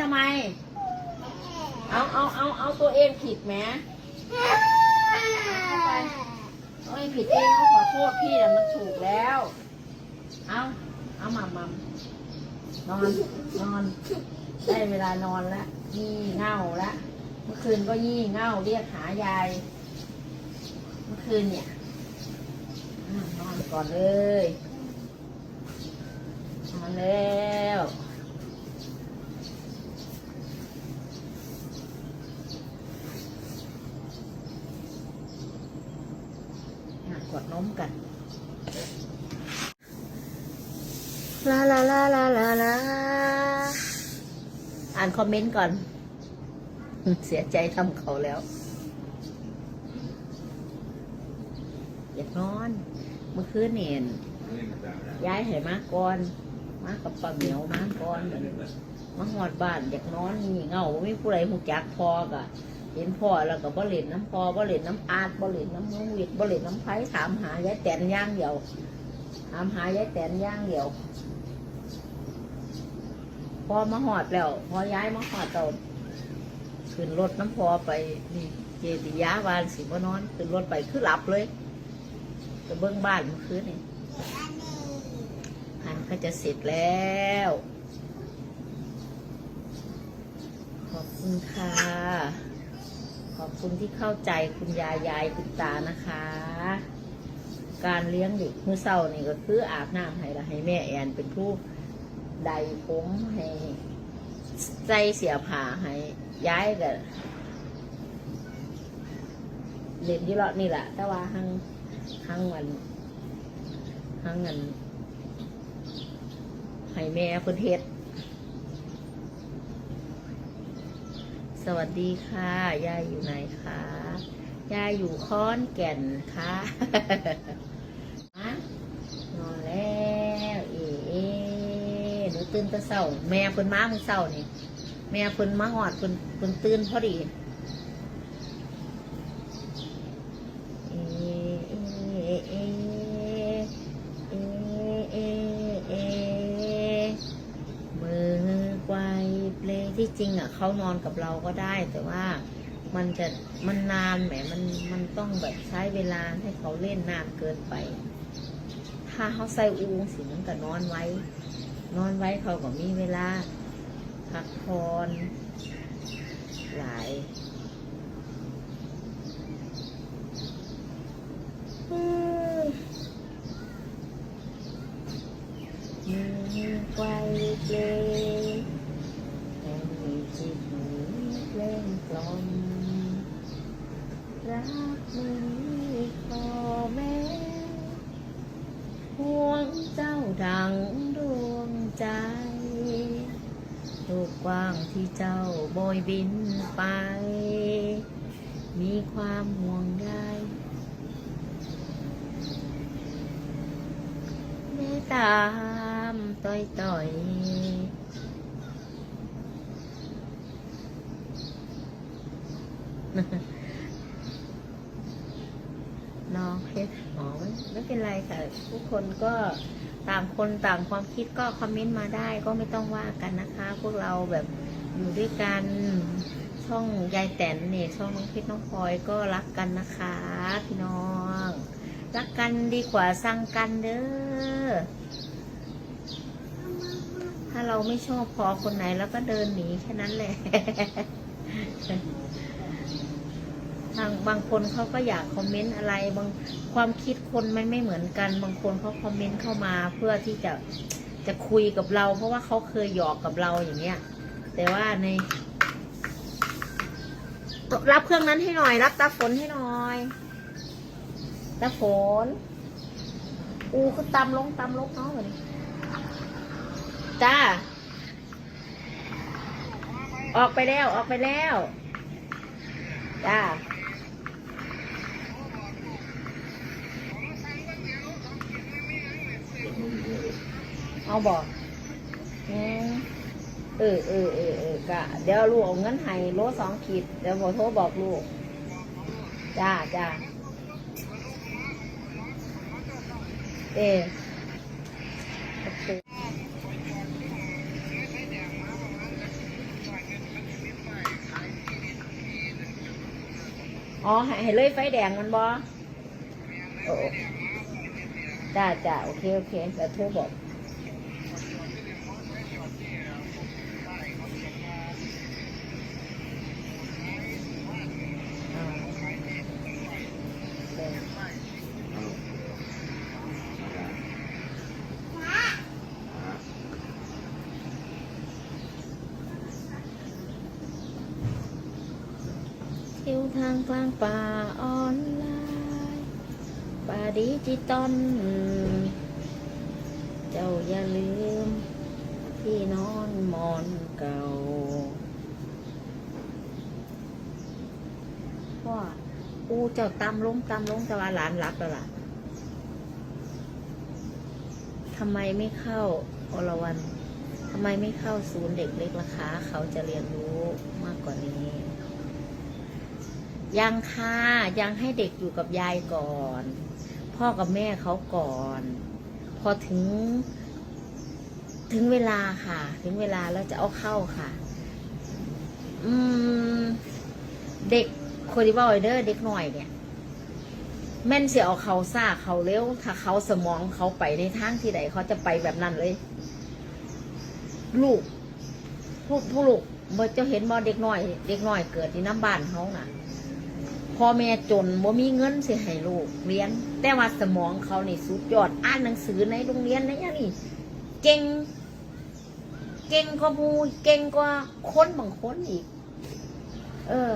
ทำไม เอาเอาเอาเอาตัวเองผิดแหมเอาไปตัวเองผิดเองเขาขอโทษพี่แต่มันถูกแล้ว เอาเอามามามนอนนอน ได้เวลานอนแล้วยี่เง่าแล้วเมื่อคืนก็ยี่เง่าเรียกหายาย เมื่อคืนเนี่ยอะนอนก่อนเลยนอนแล้ว อะกดนมกัน ลาลาลาลาลาลาอ่านคอมเมนต์ก่อน เสียใจทำเขาแล้วอยากนอน เมื่อคืนเนี่ยย้ายให้มาก่อน มากับปลาเหมียวมาก่อนบัดนี้มาหอดบ้านอยากนอนนี่เหงาบ่มีผู้ใดหูจักพอกะ เห็นพ่อแล้วก็บ่เล่นน้ำพอบ่เล่นน้ำอาดบ่เล่นน้ำน้องวิดบ่เล่นน้ำไผ่ถามหายายแตนย่างเดียวถามหายายแตนย่างเดียวพอมาหอดแล้วพอย้ายมาหอดเราขึ้นรถน้ำพอไปนี่เจติยาวานสิบนอนขึ้นรถไปคือหลับเลยไปเบิ้งบ้านเมื่อคืนนี่อันก็จะเสร็จแล้วขอบคุณค่ะ ขอบคุณที่เข้าใจคุณยายยายคุณตานะคะ การเลี้ยงเด็กมื้อเช้านี่ก็คืออาบน้ำให้ละให้แม่แอนเป็นผู้ใดผมให้ใจเสียผ่าให้ย้ายกับเล่นที่เลาะนี่แหละแต่ว่าหังหังวันหังเงินให้แม่เพิ่นเฮ็ด สวัสดีค่ะ ยายอยู่ไหนคะ ยายอยู่ค้อนแก่นค่ะฮะนอนแล้วเอ๋เอ๋หนูตื่นตะเศร้า แม่เพิ่นมาเมื่อเศร้านี่ แม่เพิ่นมาหอดเพิ่นเพิ่นตื่นพอดี เอ๋เอ๋เอ๋เอ๋เอ๋เอ๋มือไก วเปลที่จริงอะเขานอนกับเราก็ได้ แต่ว่ามันจะมันนานแหมมันมันต้องแบบใช้เวลาให้เขาเล่นนานเกินไป ถ้าเขาใส่อูงสิมันก็นอนไว้ นอนไว้เขาก็มีเวลาพักผ่อนหลายมือไกวเลแต่น เพลงกล่อมรักม่มีข้อแม้ห่วงเจ้าดังดวงใจโลกกว้างที่เจ้าโบยบินไป มีความห่วงใยเมตตามต่อยต่อย น้องเพชรอ๋อไม่ไม่เป็นไรค่ะ ทุกคนก็ต่างคนต่างความคิดก็คอมเมนต์มาได้ก็ไม่ต้องว่ากันนะคะ พวกเราแบบอยู่ด้วยกันช่องยายแตนเนี่ยช่องน้องเพชรน้องพลอยก็รักกันนะคะพี่น้อง รักกันดีกว่าสั่งกันเด้อถ้าเราไม่ชอบพอคนไหนแล้วก็เดินหนีแค่นั้นแหละ ทางบางคนเขาก็อยากคอมเมนต์อะไร บางความคิดคนมันไม่เหมือนกัน บางคนเขาคอมเมนต์เข้ามาเพื่อที่จะจะคุยกับเรา เพราะว่าเขาเคยหยอกกับเราอย่างเงี้ย แต่ว่าใน รับเครื่องนั้นให้หน่อย รับตาฝนให้หน่อยตาฝน อูก็ตำลงตำลงเนาะเลยจ้า ออกไปแล้วออกไปแล้ว จ้า เอาบอกเออเออเออเออกะเดี๋ยวลูกเอาเงินให้โลสองขีด เดี๋ยวหมอโทรบอกลูก จ้าจ้าเอออ๋อให้เลยไฟแดงมันบออจ้าจ้าโอเค โอเคแต่โทรบอก ทางกลางป่าออนไลน์ป่าดิจิตอลเจ้าอย่าลืม ที่นอนมอนเก่าพ่ออูเจ้าตำลงตำลงแต่ว่าหลานรับแล้วล่ะทำไมไม่เข้าอรวรรณทำไมไม่เข้าศูนย์เด็กเล็กล่ะคะ เขาจะเรียนรู้มากกว่านี้ ยังค่ะยังให้เด็กอยู่กับยายก่อน พ่อกับแม่เขาก่อน พอถึง ถึงเวลาค่ะ ถึงเวลาแล้วจะเอาเข้าค่ะ อืม เด็กโคดิบอยเดอร์เด็กหน่อยเนี่ย แม่นเสียเอาเขาซ่าเขาเร็วถ้าเขาสมองเขาไปในทางที่ใดเขาจะไปแบบนั้นเลย ลูกพวกพวกลูกเมื่อจะเห็นบ่เด็กหน้อย เด็กหน้อยเกิดที่น้ำบ้านเขาน่ะ พ่อแม่จนบ่มีเงินสิให้ลูกเรียน แต่ว่าสมองเขาในสุดยอดอ่านหนังสือในโรงเรียนในอย่างนี้เก่ง เก่งกว่ามูเก่งกว่าคนบางคนอีก เออ